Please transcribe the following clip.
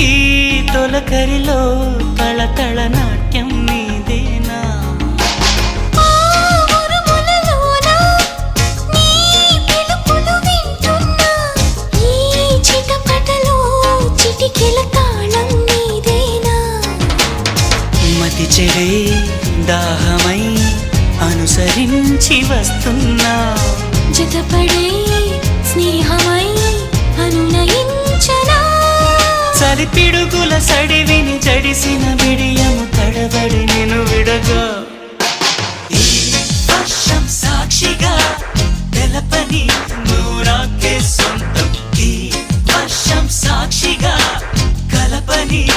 ఈ తొలకరిలో తళతళ నాట్యం నీదేనా ఆ ఉరుములలోన? నీ పిలుపులు వింటున్నా. ఈ చిటపటలో చిటికెల తాళం నీదేనా మతి చెడే దాహమై అనుసరించి వస్తున్నా. జతపడే చలి పిడుగుల సడివిని జడిసిన బిడియము తడబడి నేను విడగా. ఈ వర్షం సాక్షిగా తెలపని నూరాకే సొంతం. ఈ వర్షం సాక్షిగా కలపని